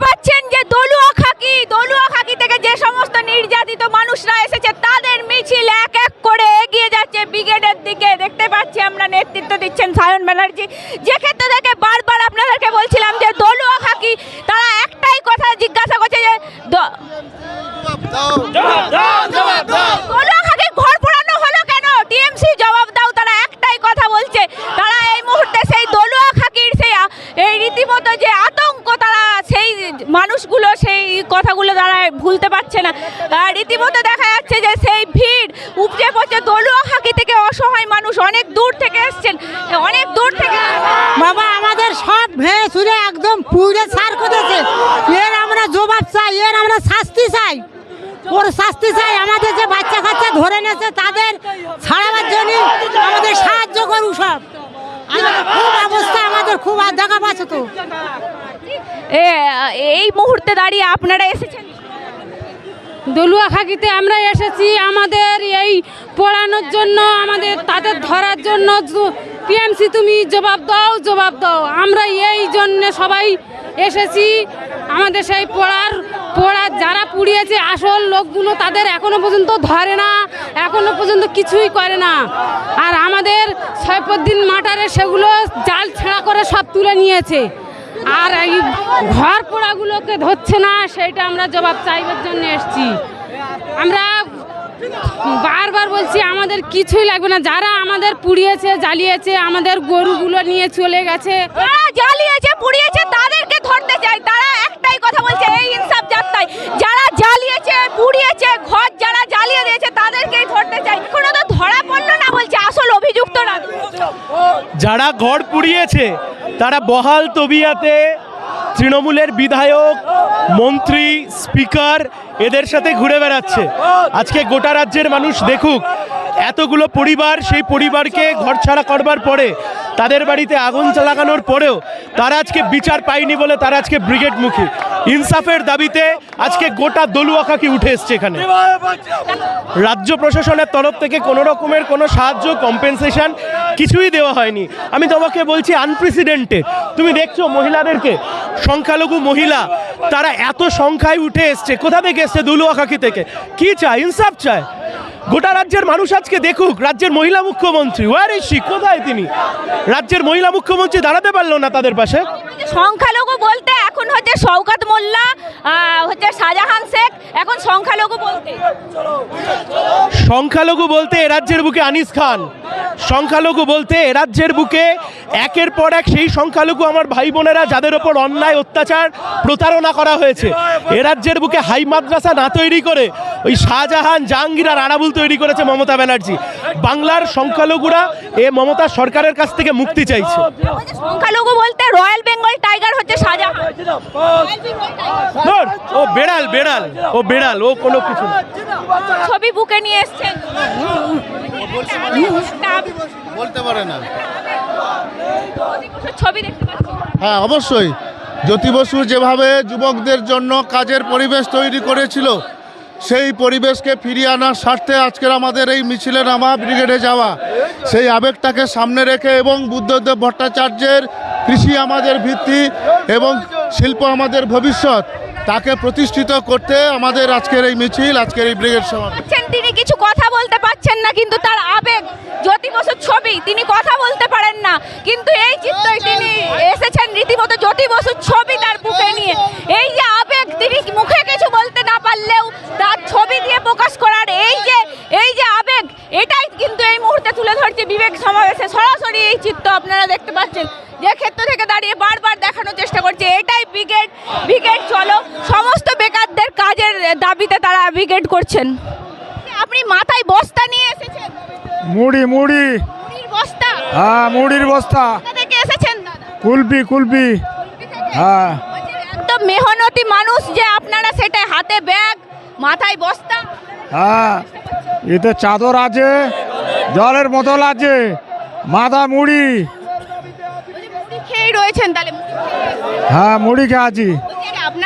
পাচ্ছেন যে দলুয়া খাকি দলুয়া খাকি থেকে যে সমস্ত নির্যাতিত মানুষরা এসেছে তাদের মিছিল এক এক করে এগিয়ে যাচ্ছে ব্রিগেডের দিকে দেখতে পাচ্ছি আমরা নেতৃত্ব দিচ্ছেন সায়ন ব্যানার্জি যে ক্ষেত্র থেকে বারবার আপনাদেরকে বলছিলাম যে দলুয়া খাকি তারা একটাই কথা জিজ্ঞাসা করছে যে দ- দলুয়া খাকির ঘর পোড়ানো হলো কেন টিএমসি জবাব দাও তারা একটাই কথা বলছে তারা এই মুহূর্তে সেই দলুয়া খাকির সেই আ- এই রীতিমতো যে আতঙ্ক তারা সেই মানুষগুলো সেই কথাগুলো তারা ভুলতে পারছে না আর রীতিমতো দেখা যাচ্ছে যে সেই ভিড় উপচে পড়ছে দলুয়া খাকি থেকে অসহায় মানুষ অনেক দূর থেকে এসছেন অনেক দূর থেকে বাবা আমাদের সব ভেঙে ছুড়ে একদম পুড়ে সার করেছে এর আমরা জবাব চাই এর আমরা শাস্তি চাই ওর শাস্তি চাই আমাদের যে বাচ্চা কাচ্চা ধরে নিয়েছে তাদের ছাড়াবার জন্য আমাদের সাহায্য করুক সব। খুব অবস্থা আমাদের খুব আর দেখা পাচ্ছে তো। এই মুহূর্তে দাঁড়িয়ে আপনারা এসেছেন? দলুয়া খাকিতে আমরা এসেছি আমাদের এই পড়ানোর জন্য আমাদের তাদের ধরার জন্য। পিএমসি তুমি জবাব দাও জবাব দাও। আমরা এই জন্য সবাই এসেছি। আমাদের সেই পড়ার পড়ার যারা পুড়িয়েছে আসল লোকগুলো তাদের এখনও পর্যন্ত ধরে না, এখনও পর্যন্ত কিছুই করে না। আর আমাদের ছয়পদ্দিন মাটারে সেগুলো জাল ছেঁড়া করে সব তুলে নিয়েছে। আর এই ঘর পোড়াগুলোকে ধরছে না সেটা আমরা জবাব চাইবার জন্য এসছি। আমরা বারবার বলছি, আমাদের কিছুই লাগবে না। যারা আমাদের পুড়িয়েছে, জ্বালিয়েছে, আমাদের গরুগুলো নিয়ে চলে গেছে। জ্বালিয়েছে, পুড়িয়েছে তাদেরকে ধরতে চাই তারা একটাই কথা বলছে, এই ইনসাফ যাত্রায়। যারা জ্বালিয়েছে, পুড়িয়েছে, ঘর যারা জ্বালিয়ে দিয়েছে, তাদেরকেই ধরতে চাই এখনও তো ধরা পড়ল না বলছে, আসল অভিযুক্তরা যারা ঘর পুড়িয়েছে, তারা বহাল তবিয়াতে তৃণমূলের বিধায়ক, মন্ত্রী, স্পিকার, এদের সাথে ঘুরে বেড়াচ্ছে। আজকে গোটা রাজ্যের মানুষ দেখুক, এতগুলো পরিবার, সেই পরিবারকে ঘর ছাড়া করবার পরে তাদের বাড়িতে আগুন লাগানোর পরেও তারা আজকে বিচার পায়নি বলে তারা আজকে ব্রিগেডমুখী। ইনসাফের দাবিতে আজকে গোটা দলুয়া খাকি উঠে এসছে এখানে। রাজ্য প্রশাসনের তরফ থেকে কোনো রকমের কোনো সাহায্য কম্পেনসেশন কিছুই দেওয়া হয়নি। আমি তোমাকে বলছি আনপ্রেসিডেন্টেড তুমি দেখছ মহিলাদেরকে, সংখ্যালঘু মহিলা, তারা এত সংখ্যায় উঠে এসছে। কোথা থেকে এসছে দুলুয়াখাকি থেকে? কি চায়? ইনসাফ চায়? গোটা রাজ্যের মানুষ আজকে দেখুক, রাজ্যের মহিলা মুখ্যমন্ত্রী। ওয়ার ইসি কোথায় তিনি? রাজ্যের মহিলা মুখ্যমন্ত্রী দাঁড়াতে পারল না তাদের পাশে। সংখ্যালঘু বলতে এখন হচ্ছে শওকাত মোল্লা হচ্ছে শাহজাহান শেখ এখন সংখ্যালঘু বলতে। সংখ্যালঘু বলতে রাজ্যের বুকে আনিস খান। সংখ্যালঘু বলতে রাজ্যের বুকে একের পর এক সেই সংখ্যালঘু আমার ভাই বোনেরা যাদের ওপর অন্যায় অত্যাচার প্রতারণা করা হয়েছে। এ রাজ্যের বুকে হাই মাদ্রাসা না তৈরি করে ওই শাহজাহান জাহাঙ্গীর আর আরাবুল তৈরি করেছে মমতা ব্যানার্জি। বাংলার সংখ্যালঘুরা এ মমতা সরকারের কাছ থেকে মুক্তি চাইছে। সংখ্যালঘু বলতে রয়্যাল বেঙ্গল টাইগার হচ্ছে শাহজাহান। ও বেড়াল বেড়াল ও বেড়াল ও কোনো কিছু ছবি বুকে নিয়ে এসছেন। বলতে পারে না। ছবি দেখতে হ্যাঁ অবশ্যই। জ্যোতি বসু যেভাবে যুবকদের জন্য কাজের পরিবেশ তৈরি করেছিল সেই পরিবেশকে ফিরিয়ে আনার স্বার্থে আজকের আমাদের এই মিছিলে নামা ব্রিগেডে যাওয়া সেই আবেগটাকে সামনে রেখে এবং বুদ্ধদেব ভট্টাচার্যের কৃষি আমাদের ভিত্তি এবং শিল্প আমাদের ভবিষ্যৎ, তাকে প্রতিষ্ঠিত করতে আমাদের আজকের এই মিছিল, আজকের এই ব্রিগেড সমাবেশ তিনি কিছু কথা বলতে পারছেন না, কিন্তু তার আবেগ, জ্যোতি বসুর ছবি, তিনি কথা বলতে পারেন না। কিন্তু এই চিত্রই তিনি এসেছেন রীতিমতো জ্যোতি বসুর ছবি তার বুকে নিয়ে এই যে আবেগ তিনি মুখে কিছু বলতে না পারলেও তার ছবি দিয়ে প্রকাশ করার এই যে এই যে আবেগ এটাই কিন্তু এই মুহূর্তে তুলে ধরছে বিবেক সমাবেশে সরাসরি এই চিত্র আপনারা দেখতে পাচ্ছেন যে ক্ষেত্র থেকে দাঁড়িয়ে বারবার দেখানোর চেষ্টা করছে এটাই ব্রিগেড ব্রিগেড চলো সমস্ত বেকারদের কাজের দাবিতে তারা ব্রিগেড করছেন। আপনি মাথায় বস্তা নিয়ে এসেছেন? মুড়ি মুড়ি। মুড়ির বস্তা? হ্যাঁ মুড়ির বস্তা। থেকে এসেছেন দাদা? কুলপি কুলপি। হ্যাঁ। একদম মেহনতি মানুষ যে আপনারা সেটা হাতে ব্যাগ মাথায় বস্তা। হ্যাঁ এতে চাদর আছে জলের বোতল আছে মাথা মুড়ি। মুড়ি রয়েছেন তাহলে? খেয়ে। হ্যাঁ মুড়ি খেয়েছি বলছি,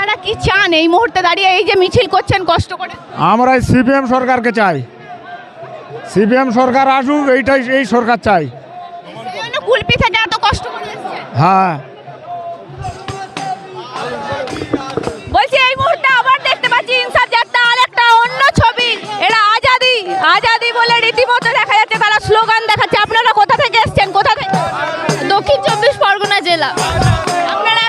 আপনারা কি চান? এই মুহূর্তে দাঁড়িয়ে এই যে মিছিল করছেন কষ্ট করে। আমরা সিপিএম সরকারকে চাই। সিপিএম সরকার আসুক এইটাই এই সরকার চাই। কুলপি থেকে এত কষ্ট করে হ্যাঁ। বলছি এই মুহূর্তে আবার দেখতে পাচ্ছি আর একটা অন্য ছবি। আজাদি বলে রীতিমতো দেখা যাচ্ছে তারা স্লোগান দেখাচ্ছে। আপনারা কোথা থেকে এসছেন? কোথা থেকে? দক্ষিণ চব্বিশ পরগনা জেলা। আপনারা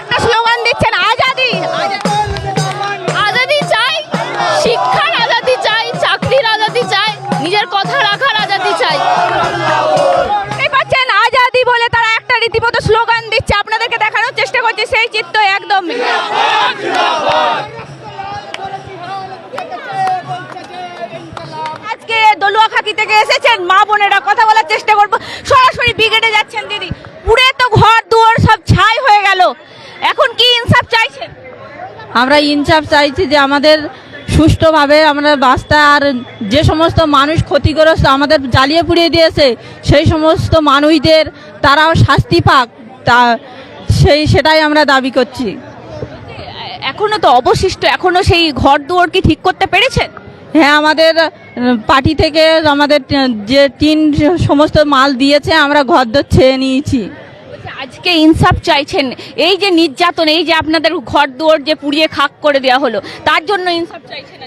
আমরা ইনসাফ চাইছি যে আমাদের সুষ্ঠুভাবে আমরা বাঁচতে আর যে সমস্ত মানুষ ক্ষতিগ্রস্ত আমাদের জ্বালিয়ে পুড়িয়ে দিয়েছে সেই সমস্ত মানুষদের তারাও শাস্তি পাক তা সেই সেটাই আমরা দাবি করছি। এখনও তো অবশিষ্ট এখনও সেই ঘর দুয়ার কি ঠিক করতে পেরেছেন হ্যাঁ আমাদের পার্টি থেকে আমাদের যে টিন সমস্ত মাল দিয়েছে আমরা ঘর দর ছেয়ে নিয়েছি। আজকে ইনসাফ চাইছেন এই যে নির্যাতন এই যে আপনাদের ঘর দুয়ার যে পুড়িয়ে খাক করে দেওয়া হলো তার জন্য ইনসাফ চাইছেন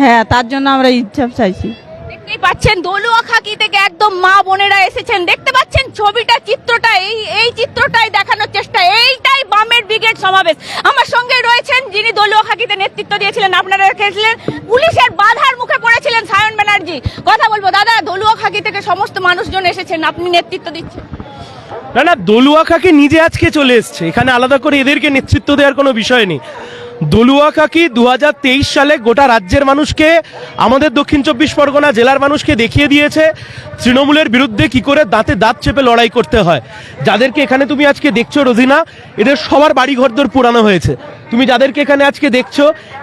হ্যাঁ তার জন্য আমরা ইনসাফ চাইছি। দেখতেই পাচ্ছেন দলুয়া খাকি থেকে একদম মা বোনেরা এসেছেন। দেখতে পাচ্ছেন ছবিটা চিত্রটা এই এই চিত্রটাই দেখানোর চেষ্টা এইটাই বামের ব্রিগেড সমাবেশ। আমার সঙ্গে রয়েছেন যিনি দলীয় খাকিতে নেতৃত্ব দিয়েছিলেন আপনারা দেখেছিলেন পুলিশের বাধার মুখে পড়েছিলেন সায়ন ব্যানার্জি। কথা বলব দাদা দলীয় খাকি থেকে সমস্ত মানুষজন এসেছেন আপনি নেতৃত্ব দিচ্ছেন। না না দলুয়া কাকি নিজে আজকে চলে এসছে। এখানে আলাদা করে এদেরকে নেতৃত্ব দেওয়ার কোনো বিষয় নেই। দলুয়া কাকি দু সালে গোটা রাজ্যের মানুষকে, আমাদের দক্ষিণ চব্বিশ পরগনা জেলার মানুষকে দেখিয়ে দিয়েছে, তৃণমূলের বিরুদ্ধে কি করে দাঁতে দাঁত চেপে লড়াই করতে হয়। যাদেরকে এখানে তুমি আজকে দেখছ রোজিনা, এদের সবার বাড়ি ঘরদোর পুরানো হয়েছে। তুমি যাদেরকে এখানে আজকে দেখছ,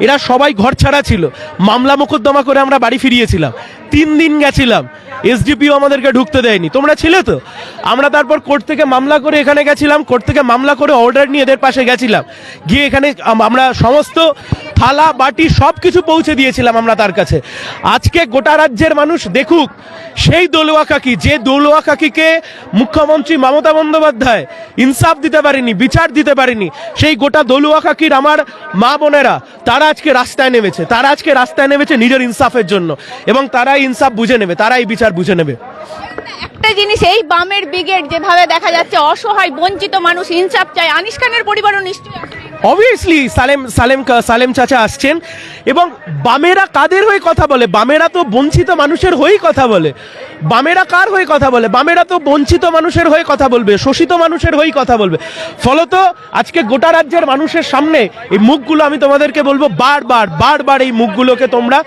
এরা সবাই ঘর ছাড়া ছিল। মামলা মোকদ্দমা করে আমরা বাড়ি ফিরিয়েছিলাম। তিন দিন গেছিলাম। এসডিপিও আমাদেরকে ঢুকতে দেয়নি। তোমরা ছিলে তো? আমরা তারপর কোর্ট থেকে মামলা করে এখানে গেছিলাম, কোর্ট থেকে মামলা করে অর্ডার নিয়ে এদের পাশে গেছিলাম। গিয়ে এখানে আমরা সমস্ত থালা, বাটি সব কিছু পৌঁছে দিয়েছিলাম আমরা তার কাছে। আজকে গোটা রাজ্যের মানুষ দেখুক, সেই দোলুয়া কাকি, যে দোলুয়া কাকিকে মুখ্যমন্ত্রী মমতা বন্দ্যোপাধ্যায় ইনসাফ দিতে পারেনি, বিচার দিতে পারেনি, সেই গোটা দোলুয়া কাকির আমার মা বোনেরা, তারা আজকে রাস্তায় নেমেছে, তারা আজকে রাস্তায় নেমেছে নিজের ইনসাফের জন্য এবং তারাই ইনসাফ বুঝে নেবে, তারাই বিচার বুঝে নেবে। একটা জিনিস, এই বামের ব্রিগেড যেভাবে দেখা যাচ্ছে, অসহায়, বঞ্চিত মানুষ, ইনসাফ চায়। আনিস খানের পরিবারও নিশ্চয়ই। অবভিয়াসলি সালেম সালেম সালেম চাচা আসছেন। এবং বামেরা কাদের হয়ে কথা বলে? বামেরা তো বঞ্চিত মানুষের হয়েই কথা বলে। বামেরা কার হয়ে কথা বলে? বামেরা তো বঞ্চিত মানুষের হয়ে কথা বলবে শোষিত মানুষের হয়েই কথা বলবে। ফলত আজকে গোটা রাজ্যের মানুষের সামনে এই মুখগুলো আমি তোমাদেরকে বলব বারবার বারবার এই মুখগুলোকে তোমরা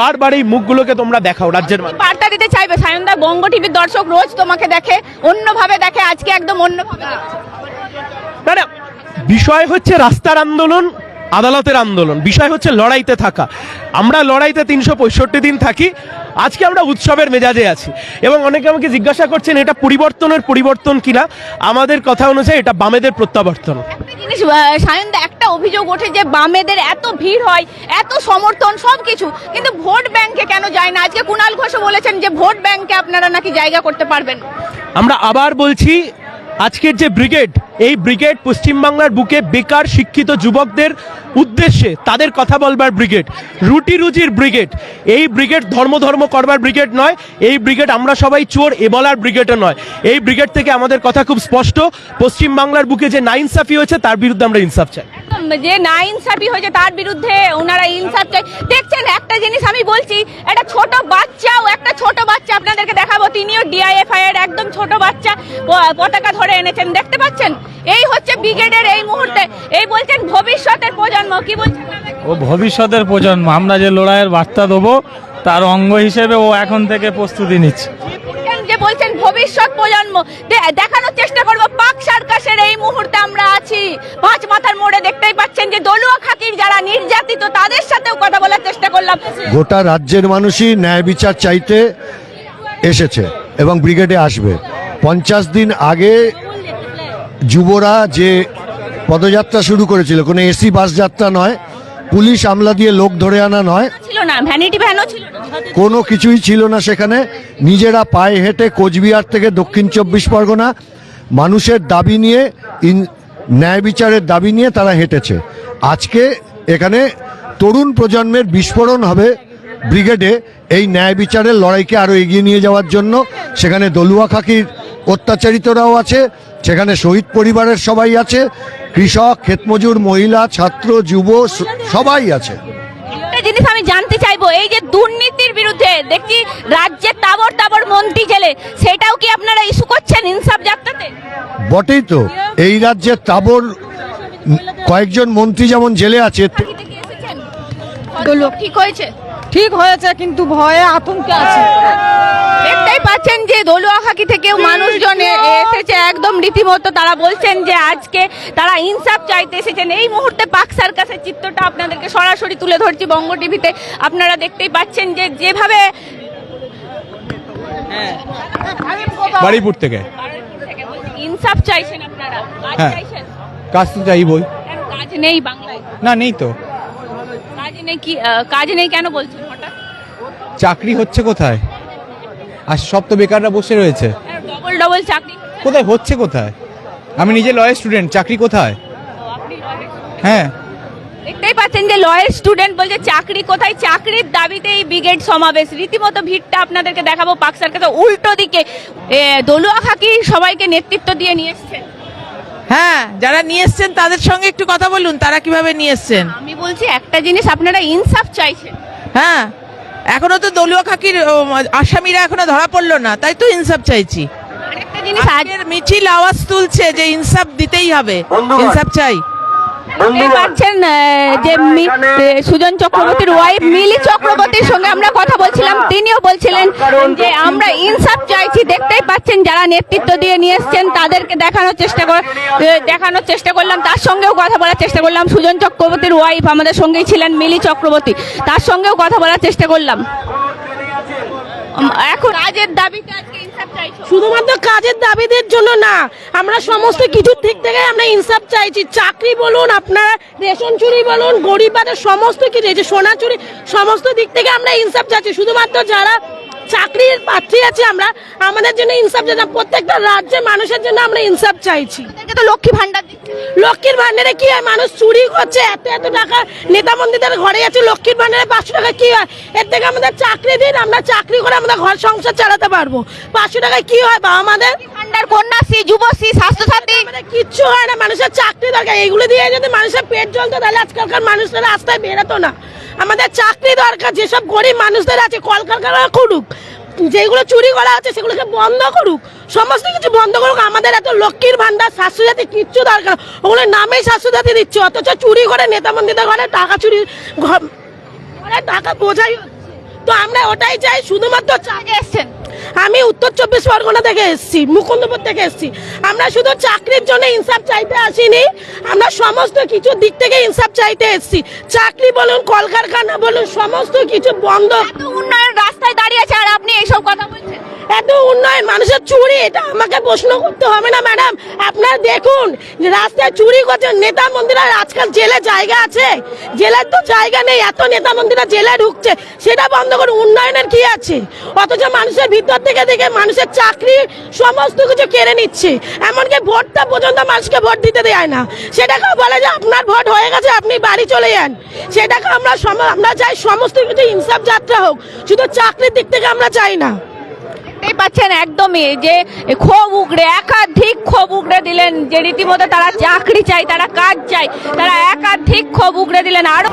বারবার এই মুখগুলোকে তোমরা দেখাও রাজ্যের বার্তা দিতে চাইবে। সায়নদা বঙ্গ টিভির দর্শক রোজ তোমাকে দেখে অন্যভাবে দেখে আজকে একদম অন্যভাবে। না না বিষয় হচ্ছে রাস্তার আন্দোলন আদালতের আন্দোলন। বিষয় হচ্ছে লড়াইতে থাকা। আমরা লড়াইতে তিনশো পঁয়ষট্টি দিন থাকি। আজকে আমরা উৎসবের মেজাজে আছি। এবং অনেকে আমাকে জিজ্ঞাসা করছেন এটা পরিবর্তনের পরিবর্তন কিনা? আমাদের কথা অনুযায়ী এটা বামেদের প্রত্যাবর্তন। একটা জিনিস সায়নদা একটা অভিযোগ ওঠে যে বামেদের এত ভিড় হয় এত সমর্থন সব কিছু কিন্তু ভোট ব্যাংকে কেন যায় না? আজকে কুণাল ঘোষও বলেছেন যে ভোট ব্যাংকে আপনারা নাকি জায়গা করতে পারবেন। আমরা আবার বলছি আজকের যে ব্রিগেড, এই ব্রিগেড পশ্চিমবাংলার বুকে বেকার শিক্ষিত যুবকদের উদ্দেশ্যে তাদের কথা বলবার ব্রিগেড, রুটি রুজির ব্রিগেড। এই ব্রিগেড ধর্ম ধর্ম করবার ব্রিগেড নয়, এই ব্রিগেড আমরা সবাই চোর, এ বলার ব্রিগেডও নয়। এই ব্রিগেড থেকে আমাদের কথা খুব স্পষ্ট, পশ্চিমবাংলার বুকে যে না ইনসাফি হয়েছে, তার বিরুদ্ধে আমরা ইনসাফ চাই। যে না ইনসাফি হয়েছে তার বিরুদ্ধে ওনারা ইনসাফ চাই দেখছেন, একটা জিনিস আমি বলছি একটা ছোট বাচ্চাও, একটা ছোট বাচ্চা আপনাদেরকে দেখাবো। তিনিও ডিআইএফআই এর একদম ছোট বাচ্চা পতাকা ধরে এনেছেন। দেখতে পাচ্ছেন? এই হচ্ছে ব্রিগেডের এই মুহূর্তে। এই বলছেন ভবিষ্যতের প্রজন্ম, কি বলছেন ও ভবিষ্যতের প্রজন্ম, আমরা যে লড়াইয়ের বার্তা দেবো, তার অঙ্গ হিসেবে ও এখন থেকে প্রস্তুতি নিচ্ছে। যে বলছেন ভবিষ্যৎ প্রজন্ম দেখানোর চেষ্টা করব পাক সার্কাসের এই মুহূর্তে আমরা আছি। পাঁচ মাথার মোড়ে দেখতেই পাচ্ছেন যে দলুয়া খাকির যারা নির্যাতিত, তাদের সাথেও কথা বলার চেষ্টা করলাম। গোটা রাজ্যের মানুষই ন্যায় বিচার চাইতে এসেছে এবং ব্রিগেডে আসবে। পঞ্চাশ দিন আগে যুবরা যে পদযাত্রা শুরু করেছিল, কোনো এসি বাস যাত্রা নয় পুলিশ আমলা দিয়ে লোক ধরে আনা নয়। ছিল না ভ্যানিটি ভ্যানও ছিল না। কোনো কিছুই ছিল না সেখানে। নিজেরা পায়ে হেঁটে কোচবিহার থেকে দক্ষিণ চব্বিশ পরগনা মানুষের দাবি নিয়ে ন্যায় বিচারের দাবি নিয়ে তারা হেঁটেছে। আজকে এখানে তরুণ প্রজন্মের বিস্ফোরণ হবে ব্রিগেডে। এই ন্যায় বিচারের লড়াইকে আরও এগিয়ে নিয়ে যাওয়ার জন্য সেখানে দলুয়া খাকির অত্যাচারিতরাও আছে। সেখানে শহীদ পরিবারের সবাই আছে কৃষক ক্ষেতমজুর মহিলা ছাত্র যুব সবাই আছে। একটা জিনিস আমি জানতে চাইব এই যে দুর্নীতির বিরুদ্ধে দেখছি রাজ্যে তাবর তাবর মন্ত্রী জেলে সেটাও কি আপনারা ইস্যু করছেন ইনসাফ যাত্রাতে? বটেই তো এই রাজ্যে তাবর কয়েকজন মন্ত্রী যেমন জেলে আছে ঠিক হয়েছে। ঠিক হয়েছে কিন্তু ভয়ে আতঙ্কে আছে। দেখতেই পাচ্ছেন যে দলুয়া খাকি থেকেও এসেছে একদম রীতিমতো তারা বলছেন যে আজকে তারা ইনসাফ চাইতে এসেছেন। এই মুহূর্তে পাক সার্কাসের চিত্রটা আপনাদেরকে সরাসরি তুলে ধরছি বঙ্গ টিভিতে। আপনারা দেখতেই পাচ্ছেন যে যেভাবে বাড়িপুর থেকে। ইনসাফ চাইছেন আপনারা। কাজ হ্যাঁ। কাজ তো চাইবই কাজ নেই বাংলায়? না নেই তো। কাজ নেই কি কাজ নেই কেন বলছেন হঠাৎ? চাকরি হচ্ছে কোথায়? আর সব তো বেকাররা বসে রয়েছে। ডবল ডবল চাকরি কোথায়? হচ্ছে কোথায়? আমি নিজে লয়ের স্টুডেন্ট চাকরি কোথায়? হ্যাঁ। দেখতেই পাচ্ছেন যে লয়ের স্টুডেন্ট বলছে চাকরি কোথায়? চাকরির দাবিতে এই ব্রিগেড সমাবেশ। রীতিমতো ভিড়টা আপনাদেরকে দেখাবো পাকসার কাছে উল্টো দিকে দলুয়া খাকি সবাইকে নেতৃত্ব দিয়ে নিয়ে এসছেন। হ্যাঁ যারা নিয়ে এসছেন তাদের সঙ্গে একটু কথা বলুন তারা কীভাবে নিয়ে এসছেন? আমি বলছি একটা জিনিস আপনারা ইনসাফ চাইছেন। হ্যাঁ এখনও তো দলীয় খাকির আসামিরা এখনও ধরা পড়ল না তাই তো ইনসাফ চাইছি। জিনিস আজকের মিছিল আওয়াজ তুলছে যে ইনসাফ দিতেই হবে। ইনসাফ চাই। পাচ্ছেন যে সুজন চক্রবর্তীর ওয়াইফ মিলি চক্রবর্তীর সঙ্গে আমরা কথা বলছিলাম। তিনিও বলছিলেন যে আমরা ইনসাফ চাইছি। দেখতেই পাচ্ছেন যারা নেতৃত্ব দিয়ে নিয়ে এসছেন তাদেরকে দেখানোর চেষ্টা কর দেখানোর চেষ্টা করলাম। তার সঙ্গেও কথা বলার চেষ্টা করলাম। সুজন চক্রবর্তীর ওয়াইফ আমাদের সঙ্গেই ছিলেন মিলি চক্রবর্তী। তার সঙ্গেও কথা বলার চেষ্টা করলাম। এখন কাজের দাবিতে আজকে শুধুমাত্র কাজের দাবিদের জন্য না, আমরা সমস্ত কিছুর দিক থেকে আমরা ইনসাফ চাইছি। চাকরি বলুন, আপনার রেশন চুরি বলুন, গরিব বাজার, সমস্ত কিছু, এই সোনা চুরি, সমস্ত দিক থেকে আমরা ইনসাফ চাইছি। শুধুমাত্র যারা চাকরির প্রার্থী আছে আমরা। আমাদের জন্য ইনসাফ চাই না, প্রত্যেকটা রাজ্যের মানুষের জন্য আমরা ইনসাফ চাইছি। তো লক্ষ্মী ভান্ডার লক্ষ্মীর ভান্ডারে কি হয়? মানুষ চুরি করছে এত এত টাকা নেতা মন্ত্রীদের ঘরে যাচ্ছে লক্ষ্মীর ভান্ডারে পাঁচশো টাকা কি হয়? এর থেকে আমাদের চাকরি দিন আমরা চাকরি করে আমাদের ঘর সংসার চালাতে পারব। পাঁচশো টাকায় কি হয়? বা আমাদের ভান্ডার কন্যাশ্রী যুবশ্রী স্বাস্থ্যসাথী। কিচ্ছু হয় না। মানুষের চাকরি দরকার। এইগুলো দিয়ে যদি মানুষের পেট চলতো তাহলে আজকালকার মানুষরা রাস্তায় বেরোতো না। আমাদের চাকরি দরকার, যেসব গরিব মানুষদের আছে, কলকারখানা করুক যেগুলো চুরি করা আছে সেগুলোকে বন্ধ করুক, সমস্ত কিছু বন্ধ করুক, আমাদের এত লক্ষ্মীর ভান্ডার স্বাস্থ্যসাথী কিচ্ছু দরকার ওগুলো নামেই স্বাস্থ্যসাথী দিচ্ছে, অথচ চুরি করে নেতা মন্ত্রীদের ঘরে টাকা চুরি ঘরে টাকা বোঝাই। তো আমরা ওটাই চাই, শুধুমাত্র এসছেন আমি উত্তর চব্বিশ পরগনা থেকে এসেছি, মুকুন্দপুর থেকে এসেছি। আমরা শুধু চাকরির জন্য ইনসাফ চাইতে আসিনি, আমরা সমস্ত কিছু দিক থেকে ইনসাফ চাইতে এসেছি। চাকরি বলুন, কলকারখানা বলুন, সমস্ত কিছু বন্ধ। উন্নয়ন রাস্তায় দাঁড়িয়েছে আর আপনি এইসব কথা বলছেন। এত উন্নয়ন মানুষের চুরি, এটা আমাকে প্রশ্ন করতে হবে না, ম্যাডাম। আপনারা দেখুন রাস্তায় চুরি করছে নেতা মন্দিরা আজকাল জেলে জায়গা আছে। জেলের তো জায়গা নেই, এত নেতা মন্দিরা জেলে ঢুকছে। সেটা বন্ধ করে উন্নয়নের কি আছে? অথচ মানুষের ভিতর থেকে দেখে মানুষের চাকরি, সমস্ত কিছু কেড়ে নিচ্ছে। এমনকি ভোটটা পর্যন্ত মানুষকে ভোট দিতে দেয় না। সেটাকে বলে যে আপনার ভোট হয়ে গেছে, আপনি বাড়ি চলে যান। সেটাকে আমরা আমরা চাই সমস্ত কিছু ইনসাফ যাত্রা হোক, শুধু চাকরির দিক থেকে আমরা চাই না। দেখতেই পাচ্ছেন একদমই যে ক্ষোভ উগড়ে, একাধিক ক্ষোভ উগড়ে দিলেন যে রীতিমতো তারা চাকরি চাই তারা কাজ চাই তারা একাধিক ক্ষোভ উগড়ে দিলেন। আরও